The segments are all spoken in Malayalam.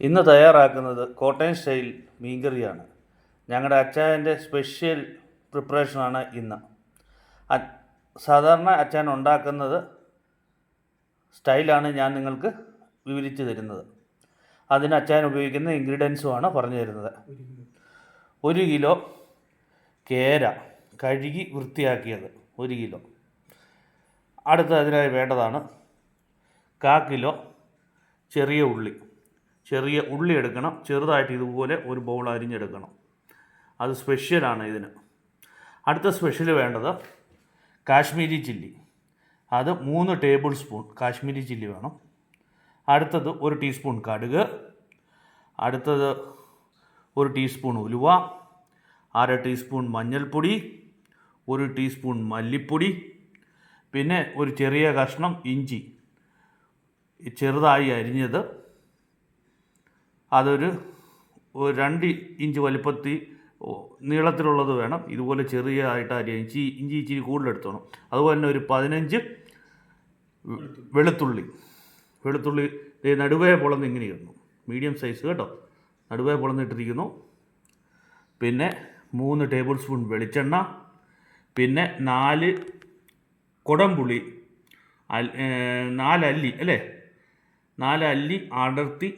ഇന്ന് തയ്യാറാക്കുന്നത് കോട്ടയം സ്റ്റൈൽ മീൻകറിയാണ്. ഞങ്ങളുടെ അച്ചായന്റെ സ്പെഷ്യൽ പ്രിപ്പറേഷനാണ് ഇന്ന്. സാധാരണ അച്ഛൻ ഉണ്ടാക്കുന്നത് സ്റ്റൈലാണ് ഞാൻ നിങ്ങൾക്ക് വിവരിച്ചു തരുന്നത്. അതിന് അച്ഛൻ ഉപയോഗിക്കുന്ന ഇൻഗ്രീഡിയൻസുമാണ് പറഞ്ഞു തരുന്നത്. ഒരു കിലോ കേര കഴുകി വൃത്തിയാക്കിയത് ഒരു കിലോ. അടുത്ത അതിനായി വേണ്ടതാണ് കാ കിലോ ചെറിയ ഉള്ളി. ചെറിയ ഉള്ളി എടുക്കണം ചെറുതായിട്ട് ഇതുപോലെ ഒരു ബൗൾ അരിഞ്ഞെടുക്കണം. അത് സ്പെഷ്യലാണ് ഇതിന്. അടുത്ത സ്പെഷ്യൽ വേണ്ടത് കാശ്മീരി ചില്ലി. അത് മൂന്ന് ടേബിൾ സ്പൂൺ കാശ്മീരി ചില്ലി വേണം. അടുത്തത് ഒരു ടീസ്പൂൺ കടുക്. അടുത്തത് ഒരു ടീസ്പൂൺ ഉലുവ. അര ടീസ്പൂൺ മഞ്ഞൾപ്പൊടി. ഒരു ടീസ്പൂൺ മല്ലിപ്പൊടി. പിന്നെ ഒരു ചെറിയ കഷ്ണം ഇഞ്ചി. ചെറുതായി അരിഞ്ഞത് അതൊരു രണ്ട് ഇഞ്ച് വലിപ്പത്തിൽ ഓ, നീളത്തിലുള്ളത് വേണം. ഇതുപോലെ ചെറിയതായിട്ട് അരിയാം ഇഞ്ചി ഇഞ്ചി ഇച്ചിരി കൂടുതലെടുത്തോണം അതുപോലെ തന്നെ ഒരു പതിനഞ്ച് വെളുത്തുള്ളി. വെളുത്തുള്ളി നടുവേ പൊളന്ന് ഇങ്ങനെ ഇടുന്നു. മീഡിയം സൈസ് കേട്ടോ. നടുവേ പൊളന്നിട്ടിരിക്കുന്നു പിന്നെ മൂന്ന് ടേബിൾ സ്പൂൺ വെളിച്ചെണ്ണ. പിന്നെ നാല് കുടംപുളി. ഏ, നാലല്ലി അല്ലേ? നാലല്ലി അടർത്തി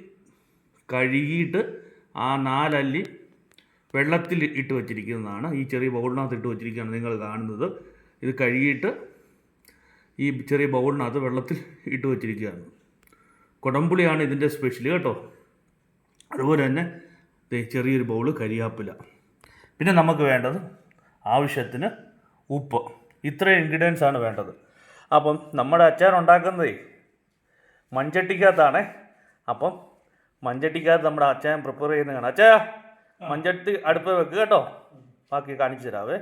കഴുകിയിട്ട് ആ നാലല്ലി വെള്ളത്തിൽ ഇട്ട് വച്ചിരിക്കുന്നതാണ്. ഈ ചെറിയ ബൗളിനകത്ത് ഇട്ട് വച്ചിരിക്കുകയാണ് നിങ്ങൾ കാണുന്നത്. ഇത് കഴുകിയിട്ട് ഈ ചെറിയ ബൗളിനകത്ത് വെള്ളത്തിൽ ഇട്ട് വച്ചിരിക്കുകയാണ്. കുടംപുളിയാണ് ഇതിന്റെ സ്പെഷ്യൽ കേട്ടോ. അതുപോലെ തന്നെ ചെറിയൊരു ബൗൾ കരിയാപ്പില. പിന്നെ നമുക്ക് വേണ്ടത് ആവശ്യത്തിന് ഉപ്പ്. ഇത്രയും ഇൻഗ്രീഡിയൻസ് ആണ് വേണ്ടത്. അപ്പം നമ്മുടെ അച്ചാർ ഉണ്ടാക്കുന്നതേ മൺചട്ടിക്കകത്താണേ. അപ്പം മൺചട്ടിക്കകത്ത് നമ്മുടെ അച്ഛൻ പ്രിപ്പയർ ചെയ്യുന്ന കാണാം. അച്ചായ മഞ്ചട്ടി അടുപ്പ് വെക്കുക കേട്ടോ. ബാക്കി കാണിച്ചു തരാവേ.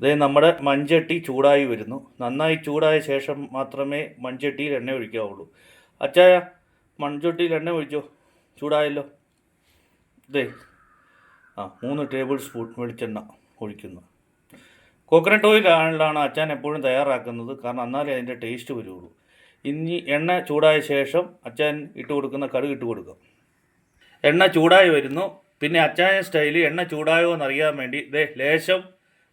ഇതേ നമ്മുടെ മഞ്ചട്ടി ചൂടായി വരുന്നു. നന്നായി ചൂടായ ശേഷം മാത്രമേ മൺചട്ടിയിൽ എണ്ണ ഒഴിക്കാവുള്ളൂ. അച്ചായ മൺചട്ടിയിൽ എണ്ണ ഒഴിച്ചോ? ചൂടായല്ലോ. ഇതേ ആ മൂന്ന് ടേബിൾ സ്പൂൺ വെളിച്ചെണ്ണ ഒഴിക്കുന്നു. കോക്കനട്ട് ഓയിലാണ് അച്ചാൻ എപ്പോഴും തയ്യാറാക്കുന്നത്. കാരണം എന്നാലേ അതിന്റെ ടേസ്റ്റ് വരുള്ളൂ. ഇനി എണ്ണ ചൂടായ ശേഷം അച്ചാൻ ഇട്ട് കൊടുക്കുന്ന കടുക് ഇട്ട് കൊടുക്കും. എണ്ണ ചൂടായി വരുന്നു. പിന്നെ അച്ചായ സ്റ്റൈൽ എണ്ണ ചൂടായോ എന്നറിയാൻ വേണ്ടി ഇതേ ലേശം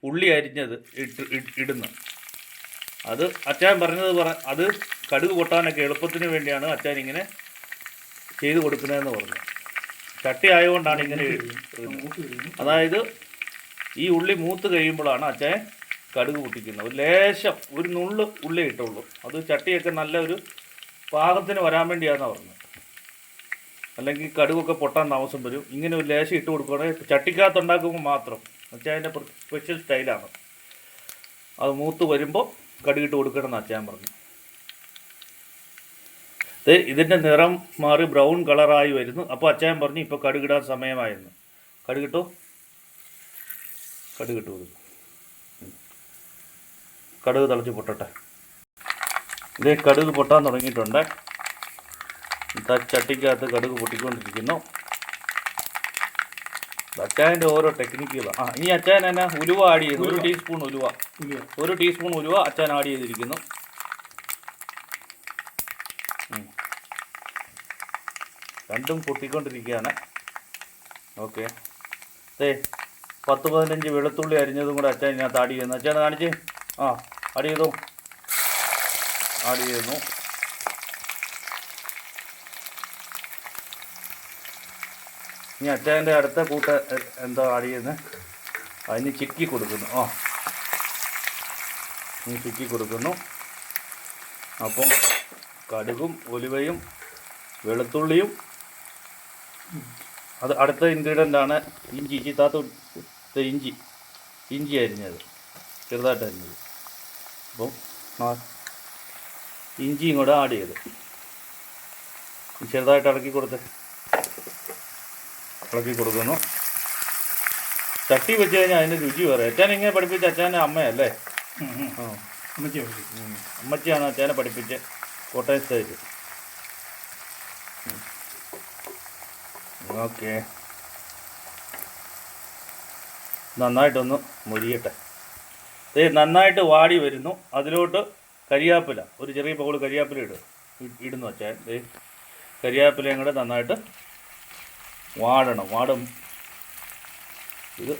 ഉള്ളി അരിഞ്ഞത് ഇട്ട് ഇടുന്നു. അത് അച്ചാൻ പറഞ്ഞത് പറ അത് കടുക് പൊട്ടാനൊക്കെ എളുപ്പത്തിന് വേണ്ടിയാണ് അച്ചാൻ ഇങ്ങനെ ചെയ്ത് കൊടുക്കുന്നതെന്ന് പറഞ്ഞു. ചട്ടി ആയതുകൊണ്ടാണ് ഇങ്ങനെ അതായത് ഈ ഉള്ളി മൂത്ത് കഴിയുമ്പോഴാണ് അച്ചായൻ കടുക് പൊട്ടിക്കുന്നത് ഒരു ലേശം ഒരു നുള്ള് ഉള്ളി ഇട്ടുള്ളൂ. അത് ചട്ടിയൊക്കെ നല്ല ഒരു പാകത്തിന് വരാൻ വേണ്ടിയാണെന്നാണ് പറഞ്ഞത്. അല്ലെങ്കിൽ കടുകൊക്കെ പൊട്ടാൻ താമസം വരും. ഇങ്ങനെ ഒരു ലേശം ഇട്ട് കൊടുക്കുകയാണെങ്കിൽ ചട്ടിക്കകത്ത് ഉണ്ടാക്കുമ്പോൾ മാത്രം അച്ചായന്റെ സ്പെഷ്യൽ സ്റ്റൈലാണ് അത് മൂത്ത് വരുമ്പോൾ കടുകിട്ട് കൊടുക്കണം എന്ന് അച്ചായൻ പറഞ്ഞു ഇതിന്റെ നിറം മാറി ബ്രൗൺ കളറായി വരുന്നു. അപ്പോൾ അച്ചായൻ പറഞ്ഞു ഇപ്പോൾ കടുകിടാൻ സമയമായിരുന്നു കടുകിട്ടോ കടുകിട്ട് കൊടുക്കും. കടുക് തിളച്ച് പൊട്ടട്ടെ. ഇതേ കടുക് പൊട്ടാൻ തുടങ്ങിയിട്ടുണ്ട്. ചട്ടിക്കകത്ത് കടുക് പൊട്ടിക്കൊണ്ടിരിക്കുന്നു. അച്ചായന്റെ ഓരോ ടെക്നിക്കുകളാണ് ആ ഇനി അച്ചായൻ എന്നാ? ഉലുവ ആഡ് ചെയ്തു. ഒരു ടീസ്പൂൺ ഉലുവ. ഒരു ടീസ്പൂൺ ഉലുവ അച്ചാൻ ആഡ് ചെയ്തിരിക്കുന്നു. രണ്ടും പൊട്ടിക്കൊണ്ടിരിക്കുകയാണ്. ഓക്കെ. ദേ പത്ത് പതിനഞ്ച് വെളുത്തുള്ളി അരിഞ്ഞതും കൂടെ അച്ഛൻ ഇതിനകത്ത് ആഡ് ചെയ്യുന്നു. അച്ഛൻ കാണിച്ച്. ആ ആഡ് ചെയ്തു ആഡ് ചെയ്യുന്നു അടുത്ത കൂട്ട എന്താ ആഡ് ചെയ്യുന്നത് അതിന് ചിക്കി കൊടുക്കുന്നു. ആ. ഇനി ചിക്കി കൊടുക്കുന്നു. അപ്പം കടുകും ഒലുവയും വെളുത്തുള്ളിയും. അത് അടുത്ത ഇൻഗ്രീഡിയന്റ് ആണ് ഇഞ്ചി. ഇഞ്ചി താത്ത ഇഞ്ചി. ഇഞ്ചി അരിഞ്ഞത്. ചെറുതായിട്ട് അരിഞ്ഞത്. അപ്പം ഇഞ്ചിയും കൂടെ ആഡ് ചെയ്ത്. ചെറുതായിട്ട് ഇളക്കി കൊടുത്ത് ഇളക്കി കൊടുക്കുന്നു. ചട്ടി വെച്ച് കഴിഞ്ഞാൽ അതിന്റെ രുചി വേറെ. അച്ഛൻ ഇങ്ങനെ പഠിപ്പിച്ച അച്ഛന്റെ അമ്മയല്ലേ. അമ്മച്ചിയാണ് അച്ഛനെ പഠിപ്പിച്ച് കോട്ടയം സ്റ്റേജ്. ഓക്കെ. നന്നായിട്ടൊന്ന് മുരിയട്ടെ. നന്നായിട്ട് വാടി വരുന്നു. അതിലോട്ട് കരിയാപ്പില. ഒരു ചെറിയ ബൗൾ കരിയാപ്പില ഇടും. ഇടുന്ന അച്ഛൻ ദേ കരിയാപ്പിലയും കൂടെ നന്നായിട്ട് വാടണം. വാടും. ഇത്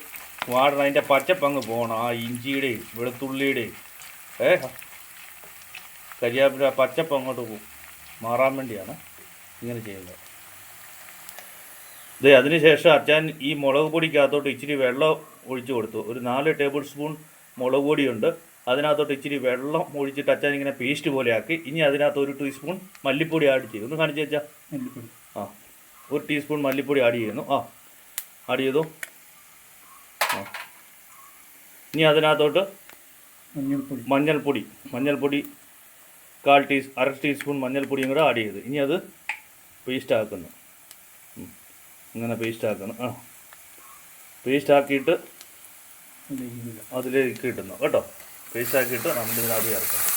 വാടണം. അതിന്റെ പച്ചപ്പങ്ങ് പോകണം. ആ ഇഞ്ചിയുടെയും വെളുത്തുള്ളിയുടെയും. ഏ കരിയാപ്പില പച്ചപ്പങ്ങോട്ട് പോകും മാറാൻ വേണ്ടിയാണ് ഇങ്ങനെ ചെയ്യുന്നത്. ഇത് അതിനുശേഷം അച്ഛൻ ഈ മുളക് പൊടിക്കകത്തോട്ട് ഇച്ചിരി വെള്ളം ഒഴിച്ചു കൊടുത്തു. ഒരു നാല് ടേബിൾ സ്പൂൺ മുളക് പൊടിയുണ്ട്. അതിനകത്തോട്ട് ഇച്ചിരി വെള്ളം ഒഴിച്ചിട്ട് അച്ഛൻ ഇങ്ങനെ പേസ്റ്റ് പോലെ ആക്കി ഇനി അതിനകത്ത് ഒരു ടീസ്പൂൺ മല്ലിപ്പൊടി ആഡ് ചെയ്തു ഒന്ന് കാണിച്ചു വെച്ചാൽ മല്ലിപ്പൊടി. ആ. ഒരു ടീസ്പൂൺ മല്ലിപ്പൊടി ആഡ് ചെയ്യുന്നു. ആ. ആഡ് ചെയ്തു. ആ. ഇനി അതിനകത്തോട്ട് മഞ്ഞൾപ്പൊടി. മഞ്ഞൾപ്പൊടി. മഞ്ഞൾപ്പൊടി കാൽ ടീ അര ടീസ്പൂൺ മഞ്ഞൾപ്പൊടിയും കൂടെ ആഡ് ചെയ്ത്. ഇനി അത് പേസ്റ്റ് ആക്കുന്നു. ഇങ്ങനെ പേസ്റ്റ് ആക്കുന്നു. ആ. പേസ്റ്റ് ആക്കിയിട്ട് അതിലേക്ക് ഇടുന്നു. കേട്ടോ? പേസ്റ്റ് ആക്കിയിട്ട് നമ്മൾ ഇതിനകത്ത് ചേർക്കണം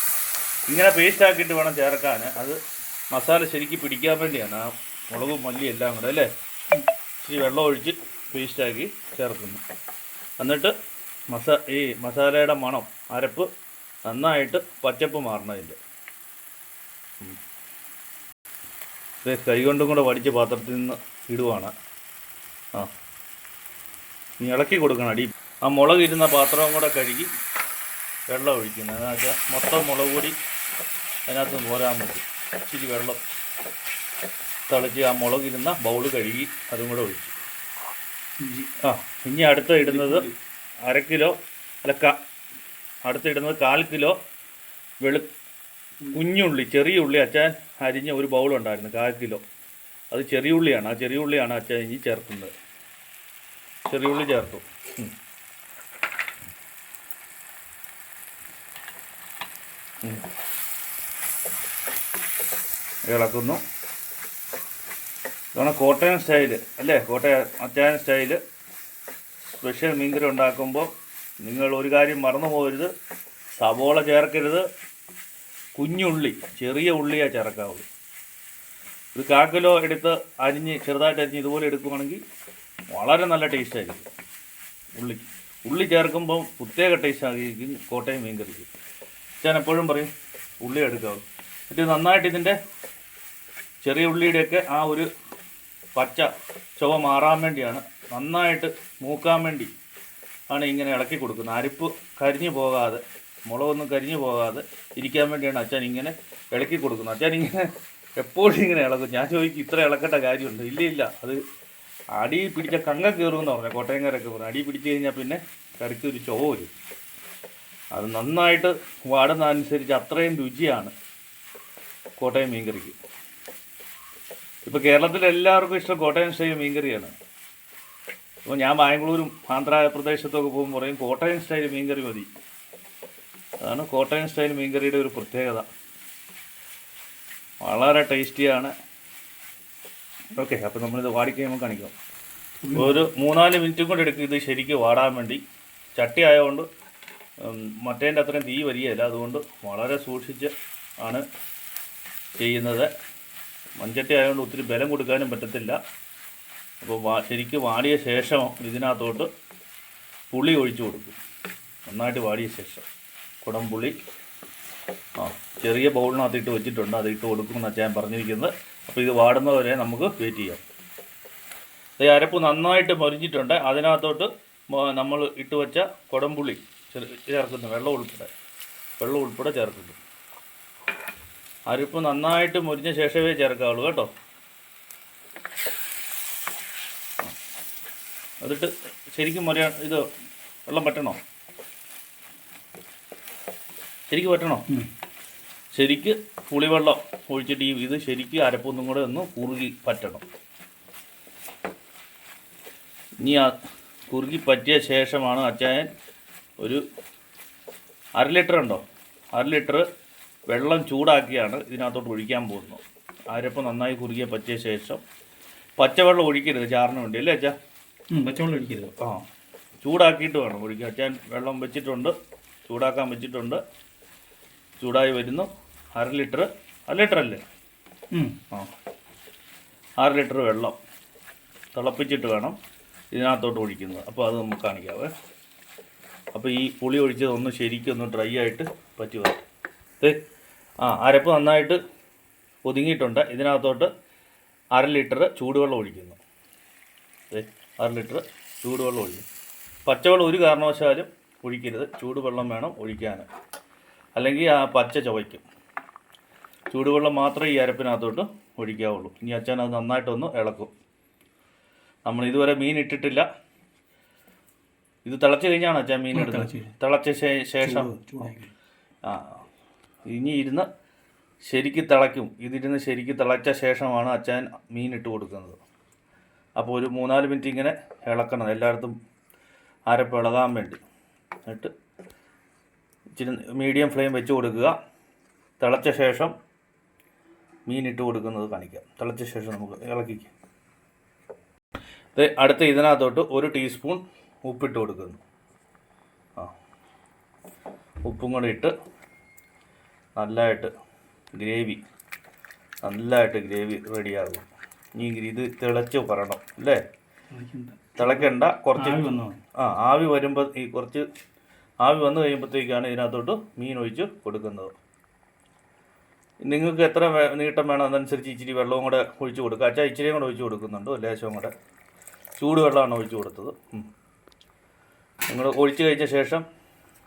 ഇങ്ങനെ പേസ്റ്റ് ആക്കിയിട്ട് വേണം ചേർക്കാൻ അത് മസാല ശരിക്ക് പിടിക്കാൻ വേണ്ടിയാണ്. ആ മുളകും മല്ലി എല്ലാം കൂടെ അല്ലേ? ഇച്ചിരി വെള്ളം ഒഴിച്ച് പേസ്റ്റാക്കി ചേർക്കുന്നു. എന്നിട്ട് മസ ഈ മസാലയുടെ മണം അരപ്പ് നന്നായിട്ട് പച്ചപ്പ് മാറണതിന്റെ. അതെ കൈ കൊണ്ടും കൂടെ വടിച്ച് പാത്രത്തിൽ നിന്ന് ഇടുവാണ്. ആ. നീ ഇളക്കി കൊടുക്കണം അടി. ആ മുളക് ഇരുന്ന പാത്രവും കൂടെ കഴുകി വെള്ളം ഒഴിക്കുന്നത് എന്ന് വെച്ചാൽ മൊത്തം മുളക് പൊടി അതിനകത്ത് പോരാൻ പറ്റും. ഇച്ചിരി വെള്ളം തളിച്ച് ആ മുളക് ഇരുന്ന ബൗൾ കഴുകി അതും കൂടെ ഒഴിച്ചു. ആ ഇനി അടുത്ത ഇടുന്നത് അര കിലോ അല്ല ക അടുത്ത ഇടുന്നത് കാൽ കിലോ വെളു കുഞ്ഞുള്ളി ചെറിയ ഉള്ളി അച്ഛൻ അരിഞ്ഞ ഒരു ബൗളുണ്ടായിരുന്നു കാൽ കിലോ. അത് ചെറിയ ഉള്ളിയാണ്. ആ ചെറിയ ഉള്ളിയാണ് അച്ഛൻ ഇനി ചേർക്കുന്നത്. ചെറിയ ഉള്ളി ചേർത്തു. ഇളക്കുന്നു. ഇതാണ് കോട്ടയം സ്റ്റൈൽ അല്ലേ? കോട്ടയം അച്ചായൻ സ്റ്റൈൽ സ്പെഷ്യൽ മീൻകറി ഉണ്ടാക്കുമ്പോൾ നിങ്ങൾ ഒരു കാര്യം മറന്നു പോകരുത്. സവോള ചേർക്കരുത്. കുഞ്ഞുള്ളി ചെറിയ ഉള്ളിയെ ചേർക്കാവുള്ളൂ. ഒരു കാക്കിലോ കിലോ എടുത്ത് അരിഞ്ഞ് ചെറുതായിട്ട് അരിഞ്ഞ് ഇതുപോലെ എടുക്കുകയാണെങ്കിൽ വളരെ നല്ല ടേസ്റ്റായിരിക്കും ഉള്ളി. ഉള്ളി ചേർക്കുമ്പോൾ പ്രത്യേക ടേസ്റ്റ് ആയിരിക്കും കോട്ടയം മീൻകറിക്ക്. ഞാൻ എപ്പോഴും പറയും ഉള്ളി എടുക്കാവും എന്നിട്ട് നന്നായിട്ട് ഇതിന്റെ ചെറിയ ഉള്ളിയുടെയൊക്കെ ആ ഒരു പച്ച ചുവ മാറാൻ വേണ്ടിയാണ് നന്നായിട്ട് മൂക്കാൻ വേണ്ടി ആണ് ഇങ്ങനെ ഇളക്കി കൊടുക്കുന്നത്. അരിപ്പ് കരിഞ്ഞു പോകാതെ മുളകൊന്നും കരിഞ്ഞു പോകാതെ ഇരിക്കാൻ വേണ്ടിയാണ് അച്ഛൻ ഇങ്ങനെ ഇളക്കി കൊടുക്കുന്നത്. അച്ഛൻ ഇങ്ങനെ എപ്പോഴും ഇങ്ങനെ ഇളക്കും. ഞാൻ ചോദിക്കും ഇത്ര ഇളക്കേണ്ട കാര്യമുണ്ട്? ഇല്ല ഇല്ല. അത് അടി പിടിച്ച കങ്ങ കയറുമെന്ന് പറഞ്ഞു കോട്ടയംകാരൊക്കെ പറഞ്ഞു അടി പിടിച്ചു കഴിഞ്ഞാൽ പിന്നെ കറിക്ക് ഒരു ചോ വരും. അത് നന്നായിട്ട് വാടുന്ന അനുസരിച്ച് അത്രയും രുചിയാണ് കോട്ടയം മീൻകറിക്ക്. ഇപ്പോൾ കേരളത്തിൽ എല്ലാവർക്കും ഇഷ്ടം കോട്ടയം സ്റ്റൈൽ മീൻകറിയാണ്. അപ്പോൾ ഞാൻ ബാംഗ്ലൂരും ആന്ധ്രാപ്രദേശത്തൊക്കെ പോകുമ്പോൾ പറയും കോട്ടയം സ്റ്റൈൽ മീൻകറി മതി. അതാണ് കോട്ടയം സ്റ്റൈൽ മീൻകറിയുടെ ഒരു പ്രത്യേകത. വളരെ ടേസ്റ്റിയാണ്. ഓക്കെ അപ്പോൾ നമ്മളിത് വാടിക്കഴിയുമ്പോൾ കാണിക്കാം. ഒരു മൂന്നാൽ മിനിറ്റും കൂടെ എടുക്കും ഇത് ശരിക്കും വാടാൻ വേണ്ടി. ചട്ടി ആയതുകൊണ്ട് മറ്റേന്റെ അത്രയും തീ വരികയില്ല. അതുകൊണ്ട് വളരെ സൂക്ഷിച്ച് ആണ് ചെയ്യുന്നത്. മൺചട്ടി ആയതുകൊണ്ട് ഒത്തിരി ബലം കൊടുക്കാനും പറ്റത്തില്ല. അപ്പോൾ വാ ശരിക്കും വാടിയ ശേഷം ഇതിനകത്തോട്ട് പുളി ഒഴിച്ചു കൊടുക്കും. നന്നായിട്ട് വാടിയ ശേഷം. കുടംപുളി ആ ചെറിയ ബൗളിനകത്ത് ഇട്ട് വെച്ചിട്ടുണ്ട്. അത് ഇട്ട് കൊടുക്കുമെന്നാണ് ഞാൻ പറഞ്ഞിരിക്കുന്നത്. അപ്പോൾ ഇത് വാടുന്നവരെ നമുക്ക് വെയിറ്റ് ചെയ്യാം. ഈ അരപ്പ് നന്നായിട്ട് മൊരിഞ്ഞിട്ടുണ്ട്. അതിനകത്തോട്ട് നമ്മൾ ഇട്ട് വെച്ച കുടംപുളി ചേർക്കുന്നു വെള്ളം ഉൾപ്പെടെ. വെള്ളം ഉൾപ്പെടെ ചേർക്കുന്നു അരിപ്പ് നന്നായിട്ട് മുരിഞ്ഞ ശേഷമേ ചേർക്കാവുള്ളൂ കേട്ടോ. എന്നിട്ട് ശരിക്കും മുര ഇത് വെള്ളം പറ്റണോ ശരിക്കും പറ്റണോ. ശരിക്ക് പുളിവെള്ളം ഒഴിച്ചിട്ട് ഈ ഇത് ശരിക്ക് അരപ്പൊന്നും കൂടെ ഒന്ന് കുറുകി പറ്റണം. ഇനി ആ കുറുകി പറ്റിയ ശേഷമാണ് അച്ചായൻ ഒരു അര ലിറ്റർ ഉണ്ടോ? അര ലിറ്റർ വെള്ളം ചൂടാക്കിയാണ് ഇതിനകത്തോട്ട് ഒഴിക്കാൻ പോകുന്നത്. അരപ്പ് നന്നായി കുറുകിയ പറ്റിയ ശേഷം പച്ചവെള്ളം ഒഴിക്കരുത് ചാറിന് വേണ്ടി അല്ലേ അച്ഛാ? പച്ചവെള്ളം ഒഴിക്കരുത്. ആ ചൂടാക്കിയിട്ട് വേണം ഒഴിക്കുക അച്ഛൻ വെള്ളം വെച്ചിട്ടുണ്ട് ചൂടാക്കാൻ വെച്ചിട്ടുണ്ട്. ചൂടായി വരുന്നു. അര ലിറ്റർ അര ലിറ്റർ അല്ലേ? ആ അര ലിറ്റർ വെള്ളം തിളപ്പിച്ചിട്ട് വേണം ഇതിനകത്തോട്ട് ഒഴിക്കുന്നത്. അപ്പോൾ അത് നമുക്ക് കാണിക്കാവേ. അപ്പോൾ ഈ പുളി ഒഴിച്ചത് ഒന്ന് ശരിക്കും ഒന്ന് ഡ്രൈ ആയിട്ട് പറ്റി വരും ദേ ആ അരപ്പ് നന്നായിട്ട് ഒതുങ്ങിയിട്ടുണ്ട്. ഇതിനകത്തോട്ട് അര ലിറ്റർ ചൂടുവെള്ളം ഒഴിക്കുന്നു. ദേ, അര ലിറ്റർ ചൂടുവെള്ളം ഒഴിക്കുന്നു. പച്ചവെള്ളം ഒരു കാരണവശാലും ഒഴിക്കരുത്. ചൂടുവെള്ളം വേണം ഒഴിക്കാൻ അല്ലെങ്കിൽ ആ പച്ച ചുവയ്ക്കും. ചൂടുവെള്ളം മാത്രമേ ഈ അരപ്പിനകത്തോട്ട് ഒഴിക്കാവുള്ളൂ. ഇനി അച്ഛൻ അത് നന്നായിട്ടൊന്ന് ഇളക്കും. നമ്മൾ ഇതുവരെ മീൻ ഇട്ടിട്ടില്ല. ഇത് തിളച്ച് കഴിഞ്ഞാണ് അച്ഛാ മീൻ എടുത്തത് തിളച്ച് ശേഷം? ആ. ഇനി ഇരുന്ന് ശരിക്ക് തിളയ്ക്കും. ഇതിരുന്ന് ശരിക്ക് തിളച്ച ശേഷമാണ് അച്ഛൻ മീൻ ഇട്ട് കൊടുക്കുന്നത്. അപ്പോൾ ഒരു മൂന്നാൽ മിനിറ്റ് ഇങ്ങനെ ഇളക്കണം. എല്ലായിടത്തും അരപ്പ് ഇളകാൻ വേണ്ടി. എന്നിട്ട് ഇച്ചിരി മീഡിയം ഫ്ലെയിം വെച്ച് കൊടുക്കുക. തിളച്ച ശേഷം മീൻ ഇട്ട് കൊടുക്കുന്നത് കാണിക്കാം. തിളച്ച ശേഷം നമുക്ക് ഇളക്കിക്കാം. അടുത്ത ഇതിനകത്തോട്ട് ഒരു ടീസ്പൂൺ ഉപ്പിട്ട് കൊടുക്കുന്നു. ആ. ഉപ്പും കൂടെ ഇട്ട് നല്ലതായിട്ട് ഗ്രേവി നല്ലതായിട്ട് ഗ്രേവി റെഡിയാകും ഇനി ഇത് തിളച്ച് പറയണം അല്ലേ. തിളയ്ക്കണ്ട. കുറച്ച് ആ ആവി വരുമ്പോൾ ഈ കുറച്ച് ആവി വന്നു കഴിയുമ്പോഴത്തേക്കാണ് ഇതിനകത്തോട്ട് മീൻ ഒഴിച്ച് കൊടുക്കുന്നത്. നിങ്ങൾക്ക് എത്ര നീട്ടം വേണം അതനുസരിച്ച് ഇച്ചിരി വെള്ളവും കൂടെ ഒഴിച്ച് കൊടുക്കുക. അച്ഛാ ഇച്ചിരിയും കൂടെ ഒഴിച്ച് കൊടുക്കുന്നുണ്ട് ലേശവും കൂടെ. ചൂടുവെള്ളമാണ് ഒഴിച്ച് കൊടുത്തത്. നിങ്ങൾ ഒഴിച്ചു കഴിഞ്ഞ ശേഷം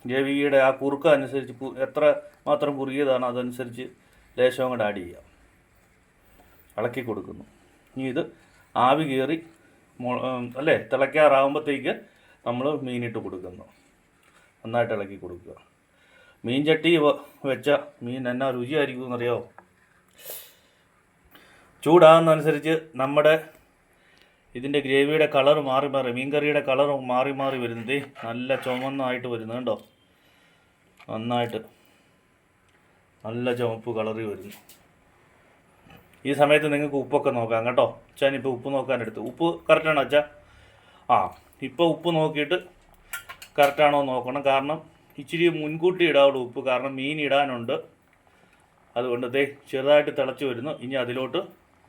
ജൈവികയുടെ ആ കുറുക്ക അനുസരിച്ച് എത്ര മാത്രം കുറുകിയതാണ് അതനുസരിച്ച് ലേശവും കൂടെ ആഡ് ചെയ്യാം. ഇളക്കി കൊടുക്കുന്നു. ഇനി ഇത് ആവി കയറി അല്ലേ തിളയ്ക്കാറാകുമ്പോഴത്തേക്ക് നമ്മൾ മീനിട്ട് കൊടുക്കുന്നു. നന്നായിട്ട് ഇളക്കി കൊടുക്കുക. മീൻ ചട്ടി വെച്ച മീൻ എന്നാ രുചിയായിരിക്കും എന്നറിയോ ചൂടാകുന്നതനുസരിച്ച് നമ്മുടെ ഇതിന്റെ ഗ്രേവിയുടെ കളർ മാറി മാറി മീൻ കറിയുടെ കളർ മാറി മാറി വരുന്നത് നല്ല ചുമന്നായിട്ട് വരുന്നു കണ്ടോ? നന്നായിട്ട് നല്ല ചുവപ്പ് കളറി വരുന്നു. ഈ സമയത്ത് നിങ്ങൾക്ക് ഉപ്പൊക്കെ നോക്കാം കേട്ടോ. അച്ഛൻ ഇപ്പോൾ ഉപ്പ് നോക്കാനെടുത്ത് ഉപ്പ് കറക്റ്റാണോ അച്ഛാ? ആ ഇപ്പോൾ ഉപ്പ് നോക്കിയിട്ട് കറക്റ്റാണോ നോക്കണം. കാരണം ഇച്ചിരി മുൻകൂട്ടി ഇടാവുള്ളൂ ഉപ്പ്. കാരണം മീൻ ഇടാനുണ്ട്. അതുകൊണ്ട് ദേ ചെറുതായിട്ട് തിളച്ച് വരുന്നു. ഇനി അതിലോട്ട്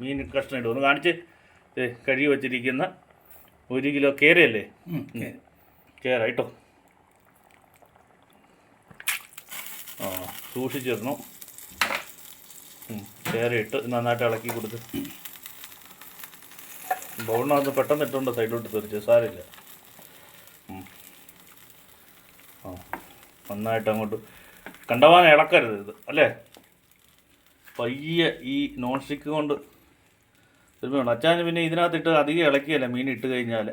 മീൻ കഷ്ണം ഇടും. ഒന്ന് കാണിച്ച്. കഴുകി വച്ചിരിക്കുന്ന ഒരു കിലോ കേരയല്ലേ. കേര. കേട്ടോ. ആ സൂക്ഷിച്ചിരുന്നു. കേര ഇട്ട് നന്നായിട്ട് ഇളക്കി കൊടുത്ത്. ബൗളിനകത്ത് പെട്ടെന്ന് ഇട്ടുണ്ട് സൈഡിലോട്ട് തെറിച്ച് സാരമില്ല. ആ നന്നായിട്ട് അങ്ങോട്ട്. കണ്ടവാൻ ഇളക്കരുത് ഇത് അല്ലേ? പയ്യെ ഈ നോൺ സ്റ്റിക്ക് കൊണ്ട് വേണം. അച്ചാന് പിന്നെ ഇതിനകത്തിട്ട് അധികം ഇളക്കിയല്ല മീൻ ഇട്ട് കഴിഞ്ഞാൽ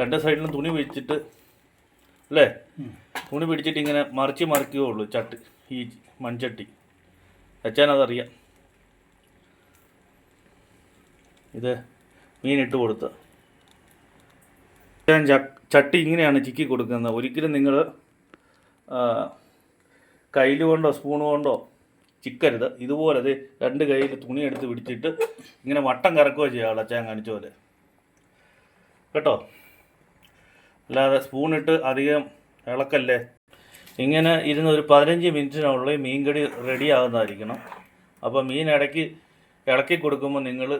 രണ്ട് സൈഡിലും തുണി വെച്ചിട്ട് അല്ലേ? തുണി പിടിച്ചിട്ട് ഇങ്ങനെ മറിച്ച് മറിക്കുകയേ ഉള്ളൂ ചട്ടി ഈ മൺചട്ടി. അച്ഛനതറിയാം ഇത് മീനിട്ട് കൊടുത്ത്. ഞാൻ ചട്ടി ഇങ്ങനെയാണ് ചിക്കി കൊടുക്കുന്നത്. ഒരിക്കലും നിങ്ങൾ കയ്യിൽ കൊണ്ടോ സ്പൂൺ കൊണ്ടോ ചിക്കരുത്. ഇതുപോലെ അത് രണ്ട് കൈയിൽ തുണി എടുത്ത് പിടിച്ചിട്ട് ഇങ്ങനെ വട്ടം കറക്കുകയോ ചെയ്യുക അച്ഛൻ കാണിച്ച പോലെ. കേട്ടോ? അല്ലാതെ സ്പൂണിട്ട് അധികം ഇളക്കല്ലേ? ഇങ്ങനെ ഇരുന്ന് ഒരു പതിനഞ്ച് മിനിറ്റിനുള്ളിൽ മീൻകടി റെഡി ആകുന്നതായിരിക്കണം അപ്പോൾ മീൻ ഇടയ്ക്ക് ഇളക്കി കൊടുക്കുമ്പോൾ നിങ്ങൾ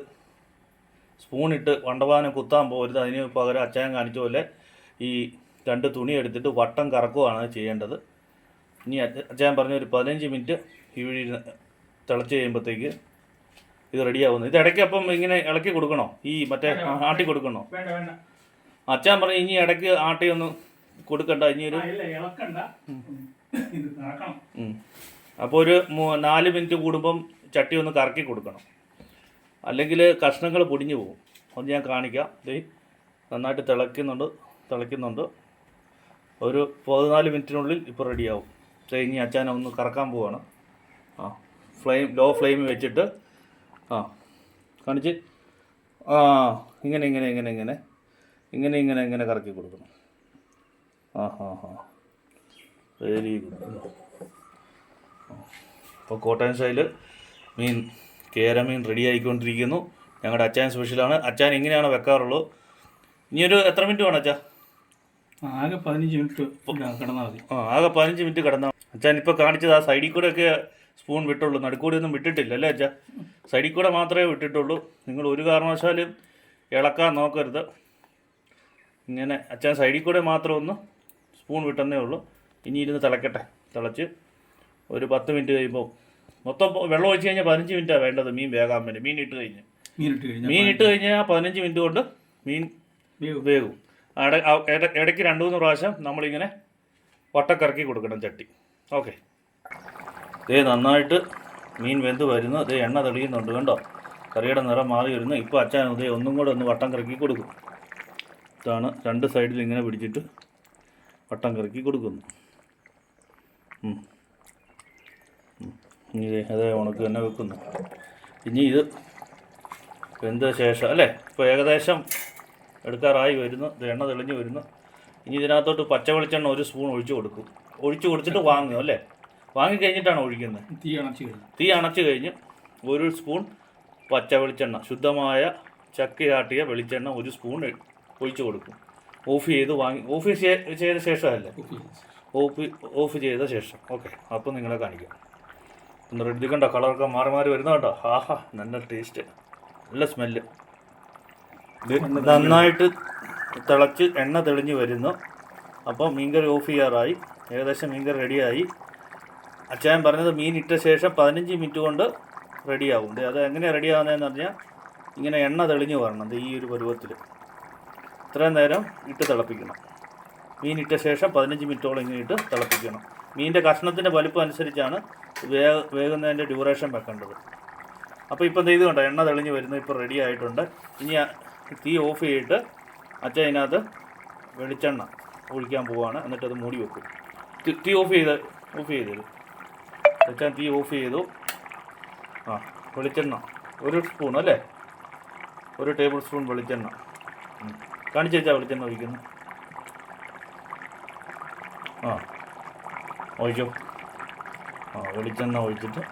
സ്പൂണിട്ട് വണ്ടവാനം കുത്താൻ പോകരുത് അതിന് പകരം അച്ചായം കാണിച്ച പോലെ ഈ രണ്ട് തുണി എടുത്തിട്ട് വട്ടം കറക്കുകയാണ് ചെയ്യേണ്ടത്. ഇനി അച്ചായം പറഞ്ഞ ഒരു പതിനഞ്ച് മിനിറ്റ് ഇവിടെ വഴി തിളച്ച് കഴിയുമ്പോഴത്തേക്ക് ഇത് റെഡിയാവുന്നു ഇത് ഇടയ്ക്ക് അപ്പം ഇങ്ങനെ ഇളക്കി കൊടുക്കണോ? ഈ മറ്റേ ആട്ടി കൊടുക്കണോ? അച്ഛൻ പറഞ്ഞു ഇനി ഇടയ്ക്ക് ആട്ടി ഒന്ന് കൊടുക്കണ്ട ഇനി ഒരു അപ്പോൾ ഒരു നാല് മിനിറ്റ് കൂടുമ്പം ചട്ടി ഒന്ന് കറക്കി കൊടുക്കണം. അല്ലെങ്കിൽ കഷ്ണങ്ങൾ പൊടിഞ്ഞു പോകും. അത് ഞാൻ കാണിക്കാം. ദേ നന്നായിട്ട് തിളയ്ക്കുന്നുണ്ട് തിളയ്ക്കുന്നുണ്ട്. ഒരു പതിനാല് മിനിറ്റിനുള്ളിൽ ഇപ്പോൾ റെഡിയാവും ഇനി അച്ഛനെ ഒന്ന് കറക്കാൻ പോവാണ്. ഫ്ലെയിം ലോ ഫ്ലെയിം വെച്ചിട്ട് ആ കാണിച്ച് ആ ഇങ്ങനെ ഇങ്ങനെ ഇങ്ങനെ ഇങ്ങനെ ഇങ്ങനെ ഇങ്ങനെ ഇങ്ങനെ കറക്കി കൊടുക്കണം. ആ ഹാ. ഹാ വെരി ഗുഡ് ഇപ്പോൾ കോട്ടയം സ്റ്റൈൽ മീൻ കേര മീൻ റെഡി ആയിക്കൊണ്ടിരിക്കുന്നു. ഞങ്ങളുടെ അച്ചാൻ സ്പെഷ്യലാണ് അച്ചാൻ ഇങ്ങനെയാണ് വെക്കാറുള്ളൂ. ഇനിയൊരു എത്ര മിനിറ്റ് വേണം അച്ഛാ ആകെ പതിനഞ്ച് മിനിറ്റ് കിടന്നാൽ മതി. ആ ആകെ പതിനഞ്ച് മിനിറ്റ് കിടന്നാൽ അച്ഛൻ ഇപ്പോൾ കാണിച്ചത് ആ സൈഡിൽ കൂടെ ഒക്കെ സ്പൂൺ വിട്ടുള്ളൂ. നടുക്കൂടെ ഒന്നും വിട്ടിട്ടില്ല അല്ലേ അച്ഛാ? സൈഡിൽ കൂടെ മാത്രമേ വിട്ടിട്ടുള്ളൂ. നിങ്ങൾ ഒരു കാരണവശാലും ഇളക്കാൻ നോക്കരുത്. ഇങ്ങനെ അച്ഛൻ സൈഡിൽ കൂടെ മാത്രം ഒന്ന് സ്പൂൺ വിട്ടെന്നേ ഉള്ളൂ. ഇനി ഇരുന്ന് തിളക്കട്ടെ. തിളച്ച് ഒരു പത്ത് മിനിറ്റ് കഴിയുമ്പോൾ മൊത്തം വെള്ളം ഒഴിച്ച് കഴിഞ്ഞാൽ പതിനഞ്ച് മിനിറ്റാണ് വേണ്ടത് മീൻ വേകാൻ വേണ്ടി. മീൻ ഇട്ട് കഴിഞ്ഞ്. മീൻ ഇട്ട് കഴിഞ്ഞാൽ പതിനഞ്ച് മിനിറ്റ് കൊണ്ട് മീൻ വേകും ഇടയ്ക്ക് രണ്ട് മൂന്ന് പ്രാവശ്യം നമ്മളിങ്ങനെ വട്ടക്കറക്കി കൊടുക്കണം ചട്ടി. ഓക്കെ. ദേ നന്നായിട്ട് മീൻ വെന്ത് വരുന്നു. ദേ എണ്ണ തെളിയുന്നുണ്ട് കണ്ടോ? കറിയുടെ നിറം മാറി വരുന്നു. ഇപ്പോൾ അച്ഛൻ ഉദയം ഒന്നും കൂടെ ഒന്ന് വട്ടം കറക്കി കൊടുക്കും. ഇതാണ് രണ്ട് സൈഡിൽ ഇങ്ങനെ പിടിച്ചിട്ട് വട്ടം കറക്കി കൊടുക്കുന്നു. ഇനി അതേ ഉണക്ക് തന്നെ വെക്കുന്നു. ഇനി ഇത് വെന്ത ശേഷം അല്ലേ? ഇപ്പോൾ ഏകദേശം എടുക്കാറായി വരുന്നു. ഇത് എണ്ണ തെളിഞ്ഞ് വരുന്നു. ഇനി ഇതിനകത്തോട്ട് പച്ച വെളിച്ചെണ്ണ ഒരു സ്പൂൺ ഒഴിച്ചു കൊടുക്കും. ഒഴിച്ചു കൊടുത്തിട്ട് വാങ്ങും അല്ലേ? വാങ്ങി കഴിഞ്ഞിട്ടാണ് ഒഴിക്കുന്നത്? തീ അണച്ച് കഴിഞ്ഞു. തീ അണച്ച് കഴിഞ്ഞ് ഒരു സ്പൂൺ പച്ച വെളിച്ചെണ്ണ ശുദ്ധമായ ചക്കയാട്ടിയ വെളിച്ചെണ്ണ ഒരു സ്പൂൺ ഒഴിച്ചു കൊടുക്കും. ഓഫ് ചെയ്ത് വാങ്ങി ഓഫ് ചെയ്ത ശേഷമല്ലേ? ഓഫ് ഓഫ് ചെയ്ത ശേഷം. ഓക്കെ അപ്പോൾ നിങ്ങളെ കാണിക്കാം. ഒന്ന് റെഡി കണ്ടോ? കളറൊക്കെ മാറി മാറി വരുന്ന കേട്ടോ ആഹാ നല്ല ടേസ്റ്റ് നല്ല സ്മെല്ല് നന്നായിട്ട് തിളച്ച് എണ്ണ തെളിഞ്ഞ് വരുന്നു. അപ്പോൾ മീൻകറി ഓഫ് ചെയ്യാറായി. ഏകദേശം മീൻകറി റെഡിയായി അച്ചായൻ പറഞ്ഞത് മീൻ ഇട്ട ശേഷം പതിനഞ്ച് മിനിറ്റ് കൊണ്ട് റെഡിയാവും. അത് എങ്ങനെയാണ് റെഡിയാവുന്നതെന്ന് പറഞ്ഞാൽ ഇങ്ങനെ എണ്ണ തെളിഞ്ഞു വരണം ഈ ഒരു പരുവത്തിൽ ഇത്രയും നേരം ഇട്ട് തിളപ്പിക്കണം. മീൻ ഇട്ട ശേഷം പതിനഞ്ച് മിനിറ്റോളം ഇങ്ങനെ ഇട്ട് തിളപ്പിക്കണം. മീനിന്റെ കഷ്ണത്തിന്റെ വലിപ്പം അനുസരിച്ചാണ് വേഗ വേകുന്നതിന്റെ ഡ്യൂറേഷൻ വെക്കേണ്ടത്. അപ്പോൾ ഇപ്പം ഇത് കണ്ടോ എണ്ണ തെളിഞ്ഞ് വരുന്നു ഇപ്പോൾ റെഡി ആയിട്ടുണ്ട്. ഇനി തീ ഓഫ് ചെയ്തിട്ട് അച്ഛൻ ഇതിനകത്ത് വെളിച്ചെണ്ണ ഒഴിക്കാൻ പോവുകയാണ് എന്നിട്ട് അത് മൂടി വെക്കും. തീ ഓഫ് ചെയ്ത് ഓഫ് ചെയ്തത് അച്ഛൻ തീ ഓഫ് ചെയ്തു. ആ വെളിച്ചെണ്ണ. ഒരു സ്പൂൺ അല്ലേ? ഒരു ടേബിൾ സ്പൂൺ വെളിച്ചെണ്ണ. കാണിച്ചു വെച്ചാൽ വെളിച്ചെണ്ണ ഒഴിക്കുന്നു. ആ ഒഴിക്കും. ആ വെളിച്ചെണ്ണ ഒഴിച്ചിട്ട്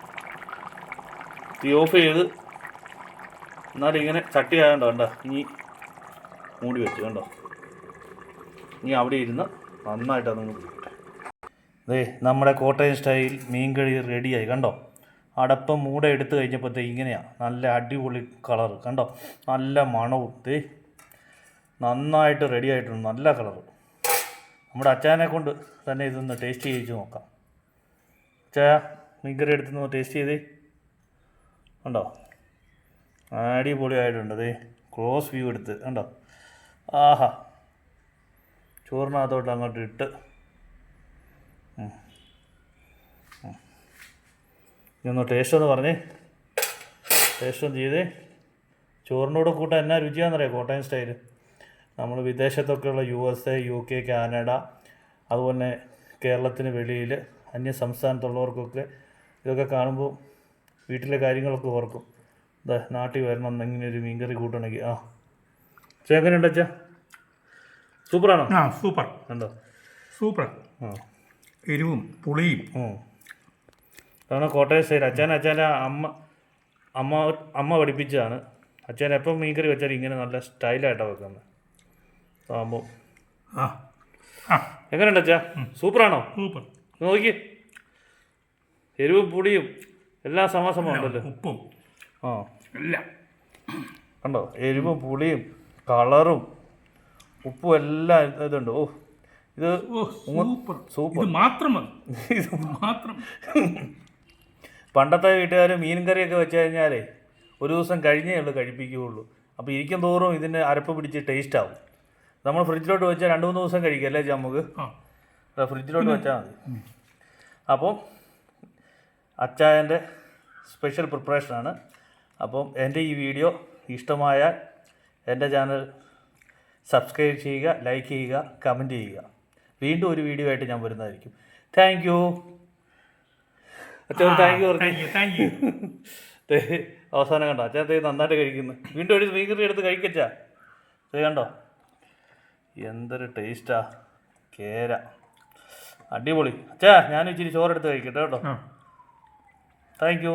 തീ ഓഫ് ചെയ്ത് എന്നാലും ഇങ്ങനെ ചട്ടി ആയതുണ്ടോ കണ്ടോ? ഇനി മൂടി വെച്ച് കണ്ടോ? ഇനി അവിടെ ഇരുന്ന് നന്നായിട്ട് കുടിക്കട്ടെ ദേ നമ്മുടെ കോട്ടയം സ്റ്റൈൽ മീൻ മീൻകറി റെഡിയായി കണ്ടോ? അടപ്പം മൂട എടുത്തു കഴിഞ്ഞപ്പോഴത്തേ ഇങ്ങനെയാണ് നല്ല അടിപൊളി കളർ കണ്ടോ? നല്ല മണവും. ദേ നന്നായിട്ട് റെഡി ആയിട്ടുണ്ട്. നല്ല കളർ നമ്മുടെ അച്ചാനെ കൊണ്ട് തന്നെ ഇതൊന്ന് ടേസ്റ്റ് ചെയ്യിച്ച് നോക്കാം. അച്ചാ മീൻകറി എടുത്തൊന്ന് ടേസ്റ്റ് ചെയ്തേ. കണ്ടോ? അടിപൊളിയായിട്ടുണ്ട് ദേ ക്ലോസ് വ്യൂ എടുത്ത് കണ്ടോ? ആഹാ. ചോറിനകത്തോട്ട് അങ്ങോട്ട് ഇട്ട് ഒന്ന് ടേസ്റ്റ് ഒന്ന് പറഞ്ഞേ. ടേസ്റ്റ് ഒന്ന് ചെയ്തേ. ചോറിനോട് കൂട്ടാൻ എന്നാ രുചിയാണെന്നറിയാം? കോട്ടയം സ്റ്റൈൽ നമ്മൾ വിദേശത്തൊക്കെയുള്ള U S A U K Canada അതുപോലെ കേരളത്തിന് വെളിയിൽ അന്യ സംസ്ഥാനത്തുള്ളവർക്കൊക്കെ ഇതൊക്കെ കാണുമ്പോൾ വീട്ടിലെ കാര്യങ്ങളൊക്കെ ഓർക്കും. ഇതാ നാട്ടിൽ വരണം എന്നിങ്ങനെ ഒരു മീൻകറി കൂട്ടണമെങ്കിൽ. ആ. ചേ എങ്ങനെയുണ്ട് അച്ഛാ? സൂപ്പറാണോ? ആ സൂപ്പർ. കണ്ടോ സൂപ്പർ. ആ. എരിവും പുളിയും. അതാണ് കോട്ടയം സ്റ്റൈൽ. അച്ഛൻ അച്ഛന്റെ അമ്മ അമ്മ അമ്മ പഠിപ്പിച്ചതാണ്. അച്ഛൻ എപ്പം മീൻകറി വെച്ചാൽ ഇങ്ങനെ നല്ല സ്റ്റൈലായിട്ടാണ് വെക്കുന്നത് ആകുമ്പോൾ ആ. ആ. എങ്ങനെയുണ്ട് അച്ഛാ? സൂപ്പറാണോ? സൂപ്പർ. നോക്കി. എരിവും പുളിയും എല്ലാ സമാസമം ഉണ്ടല്ലോ ഉപ്പും. ആ. എല്ലാം. കണ്ടോ? എരിവും പുളിയും കളറും ഉപ്പും എല്ലാം ഇതുണ്ട്. ഓ. ഇത് സൂപ്പർ. സൂപ്പർ. മാത്രം ഇത് മാത്രം. പണ്ടത്തെ വീട്ടുകാർ മീൻ കറിയൊക്കെ വെച്ച് കഴിഞ്ഞാൽ ഒരു ദിവസം കഴിഞ്ഞേ ഉള്ളൂ കഴിപ്പിക്കുകയുള്ളൂ. അപ്പോൾ ഇരിക്കും തോറും ഇതിന് അരപ്പ് പിടിച്ച് ടേസ്റ്റ് ആവും. നമ്മൾ ഫ്രിഡ്ജിലോട്ട് വെച്ചാൽ രണ്ട് മൂന്ന് ദിവസം കഴിക്കുക അല്ലേ നമുക്ക് ഫ്രിഡ്ജിലോട്ട് വെച്ചാൽ മതി. അപ്പം അച്ചായന്റെ സ്പെഷ്യൽ പ്രിപ്പറേഷനാണ് അപ്പം എന്റെ ഈ വീഡിയോ ഇഷ്ടമായാൽ എന്റെ ചാനൽ സബ്സ്ക്രൈബ് ചെയ്യുക ലൈക്ക് ചെയ്യുക കമന്റ് ചെയ്യുക. വീണ്ടും ഒരു വീഡിയോ ആയിട്ട് ഞാൻ വരുന്നതായിരിക്കും. താങ്ക് യു അച്ഛൻ താങ്ക് യു പറഞ്ഞു അവസാനം കണ്ടോ? അച്ഛൻ തേ നന്നായിട്ട് കഴിക്കുന്നു. വീണ്ടും ഒരു മീൻകറി എടുത്ത് കഴിക്കച്ചാ. കണ്ടോ? എന്തൊരു ടേസ്റ്റാ കേര. അടിപൊളി. അച്ഛാ ഞാൻ ഇച്ചിരി ചോറെടുത്ത് കഴിക്കട്ടെ കേട്ടോ. Thank you